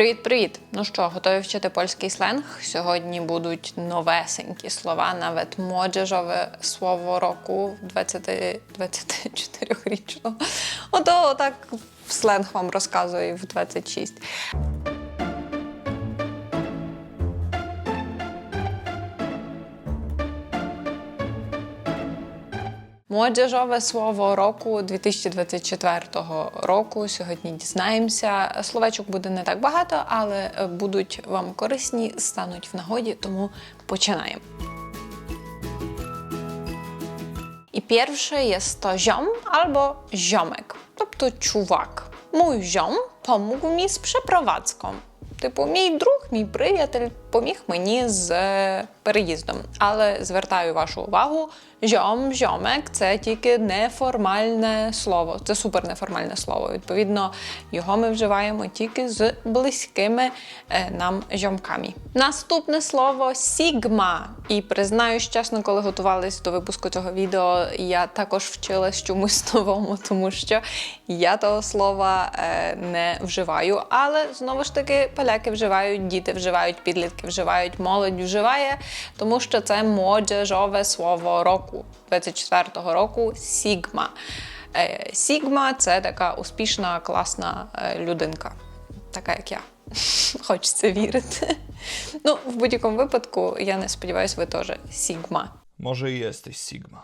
Привіт-привіт! Ну що, готові вчити польський сленг? Сьогодні будуть новесенькі слова, навіть моджежове слово року 20, 24-річного. Ото так сленг вам розказую в 26. Моджежове слово року 2024 року. Сьогодні дізнаємося. Словечок буде не так багато, але будуть вам корисні, стануть в нагоді, тому починаємо. І перше to ziom albo ziomek, тобто чувак. Mój ziom pomógł mi z przeprowadzką. Типу, мій друг, мій приятель поміг мені з переїздом. Але звертаю вашу увагу, жьом, жьомек це тільки неформальне слово. Це супер неформальне слово. Відповідно, його ми вживаємо тільки з близькими е, нам жьомками. Наступне слово сігма. І признаюсь чесно, коли готувалась до випуску цього відео, я також вчилась чомусь новому, тому що я того слова е, не вживаю. Але знову ж таки, поляки вживають, діти вживають, підлітки вживають, молодь вживає, тому що це моджежове слово року 24-го року сігма. Е, Сігма це така успішна, класна е, людинка, така як я. Хочеться вірити. Ну, в будь-якому випадку, я не сподіваюся, ви теж Сігма. Może i jesteś Sigma,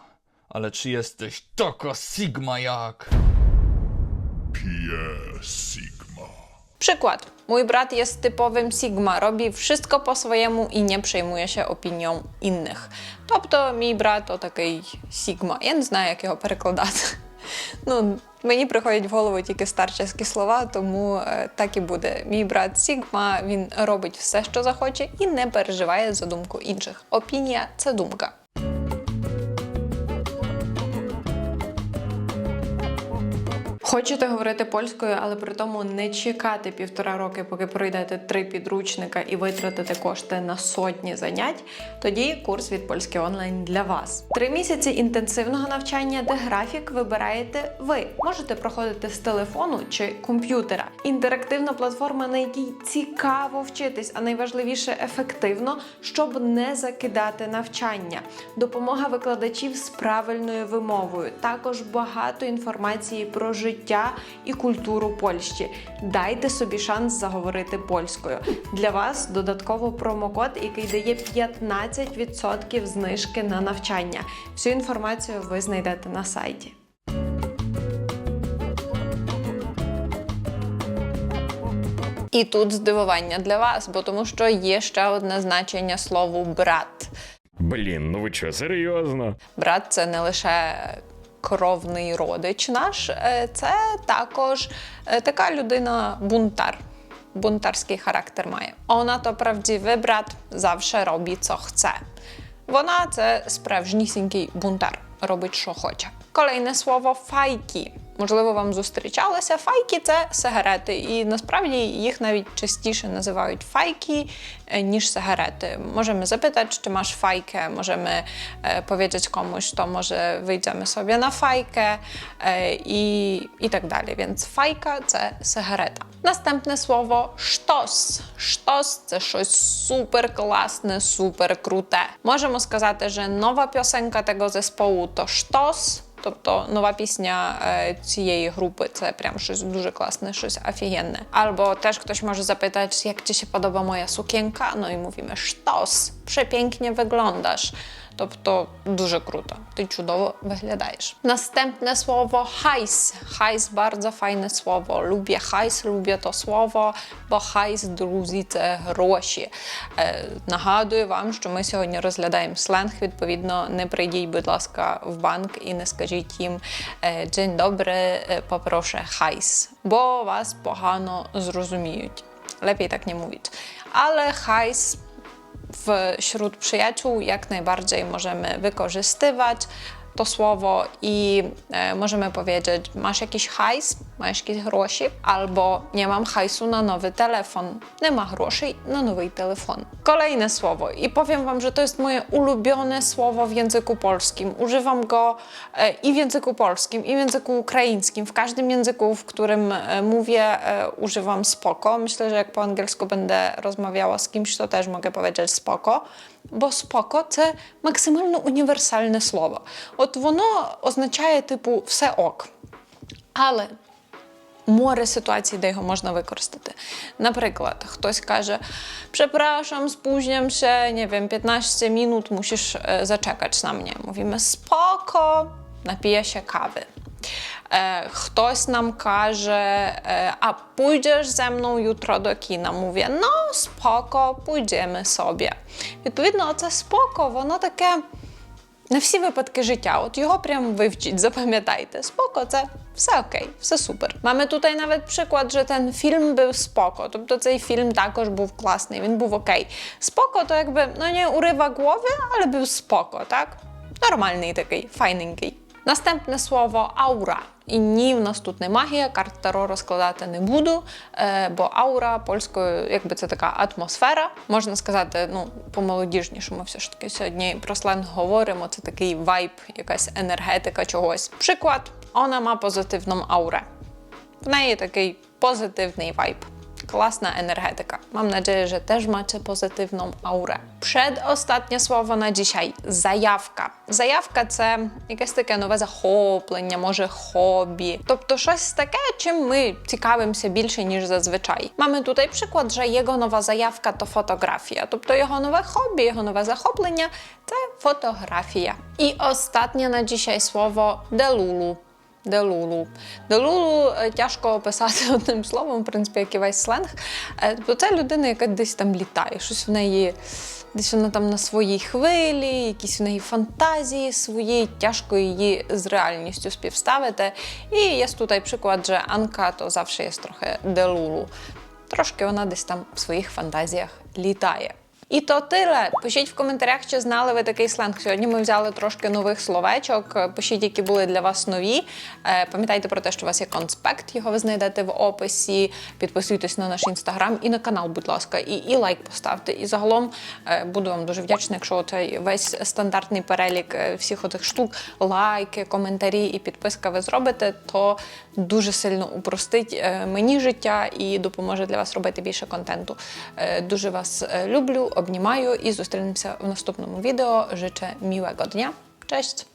ale czy jesteś taka Sigma jak... Sigma. Przykład. Mój brat jest typowym Sigma, robi wszystko po swojemu i nie przejmuje się opinią innych. Тобто мій брат отакий Sigma. Я не знаю, як його перекладати. Ну, мені приходять в голову тільки старчеські слова, тому так і буде. Мій брат Сігма, він робить все, що захоче, і не переживає за думку інших. Опінія це думка. Хочете говорити польською, але при тому не чекати півтора роки, поки пройдете три підручника і витратите кошти на сотні занять. Тоді курс від польське онлайн для вас. Три місяці інтенсивного навчання, де графік вибираєте ви. Можете проходити з телефону чи комп'ютера. Інтерактивна платформа, на якій цікаво вчитись, а найважливіше ефективно, щоб не закидати навчання. Допомога викладачів з правильною вимовою. Також багато інформації про життя і культуру Польщі. Дайте собі шанс заговорити польською. Для вас додатково промокод, який дає 15% знижки на навчання. Всю інформацію ви знайдете на сайті. І тут здивування для вас, бо тому що є ще одне значення слову брат. Блін, ну ви що, серйозно? Брат це не лише кровний родич наш, е, це також е, така людина бунтар. Бунтарський характер має. Вона то правдивий брат завжди робить, що хоче. Вона це справжнісінький бунтар, робить, що хоче. Kolejне слово файки. Можливо, вам зустрічалося. Файки це сигарети, і насправді їх навіть частіше називають файки, е, ніж сигарети. Możemy zapytać, czy masz fajkę, możemy e, powiedzieć komuś, to może wyjdziemy sobie na fajkę e, i, i tak. Więc fajka це сигарета. Наступне слово штос. Штос це щось супер класне, супер круте. Можемо сказати, що нова пісенька того зespołu to штос. Тобто нова пісня е, цієї групи це прям щось дуже класне, щось офігенне. Або теж хтось може запитати, як ci się podoba moja sukienka? No i mówimy sztos, przepięknie wyglądasz. Тобто дуже круто, ти чудово виглядаєш. Наступне слово hajs. Hajs bardzo файне слово. Lubię hajs, lubię to слово, бо hajs, друзі, це гроші. Е, нагадую вам, що ми сьогодні розглядаємо сленг. Відповідно, не прийдіть, будь ласка, в банк і не скажіть їм е, Dzień dobry, е, poproszę hajs, бо вас погано зрозуміють. Lepiej tak nie mówić. Ale hajs wśród przyjaciół jak najbardziej możemy wykorzystywać to słowo i e, możemy powiedzieć: Masz jakiś hajs? маєш якісь гроші, або nie mam hajsu na nowy telefon. Нема грошей на новий телефон. Kolejne słowo i powiem wam, że to jest moje ulubione słowo w języku polskim. Używam go e, i w języku polskim, i w języku ukraińskim. W każdym języku, w którym e, mówię, e, używam spoko. Myślę, że jak po angielsku będę rozmawiała z kimś, to też mogę powiedzieć spoko. Бо споко це максимально універсальне слово. От воно означає, типу, все ок. Але море ситуацій, де його можна використати. Наприклад, хтось каже: Przepraszam, spóźniam się, nie wiem, 15 minut, musisz e, zaczekać na mnie. Mówimy spoko, napiję się kawy. E, Хтось нам каже, е, а pójdziesz ze mną jutro do kina. Mówię, no spoko, pójdziemy sobie. Відповідно, оце споко, воно таке На всі випадки життя. От його прям вивчіть, запам'ятайте. Споко, це все окей, все супер. Mamy tutaj nawet przykład, że ten film był spoko. Тобто цей фільм також був класний, він був окей. Споко то якби ну не уrywa głowy, ale był spoko, так? Нормальний такий, файненький. Наступне слово аура. І ні, в нас тут не магія, карт Таро розкладати не буду, е, бо аура польською, якби це така атмосфера. Можна сказати, ну, по-молодіжнішому все ж таки сьогодні про сленг говоримо. Це такий вайб, якась енергетика чогось. Приклад, вона має позитивну аурę. W неї такий позитивний вайб. Класна енергетика. Mam nadzieję, że też macie pozytywną aurę. Przedostatnie słowo na dzisiaj заявка. Заявка це якесь таке нове захоплення, може хобі. Тобто щось таке, чим ми цікавимося більше, ніж зазвичай. Mamy tutaj przykład, że jego nowa zajawka to fotografia. Тобто його нове хобі, його нове захоплення це фотографія. І останнє на dzisiaj słowo делулу. Делулу. Делулу е, тяжко описати одним словом, в принципі, як і весь сленг. Е, Бо це людина, яка десь там літає, щось в неї. Десь вона там на своїй хвилі, якісь в неї фантазії свої, тяжко її з реальністю співставити. І є тут приклад, що Анка то завжди є трохи делулу. Трошки вона десь там в своїх фантазіях літає. І то тиле. Пишіть в коментарях, чи знали ви такий сленг. Сьогодні ми взяли трошки нових словечок. Пишіть, які були для вас нові. Е, Пам'ятайте про те, що у вас є конспект, його ви знайдете в описі. Підписуйтесь на наш інстаграм і на канал, будь ласка, і, і лайк поставте. І загалом е, буду вам дуже вдячна, якщо цей весь стандартний перелік е, всіх отих штук, лайки, коментарі і підписка ви зробите, то дуже сильно упростить е, мені життя і допоможе для вас робити більше контенту. Е, Дуже вас е, люблю, обнімаю і зустрінемося в наступному відео. Życzę miłego dnia. Cześć!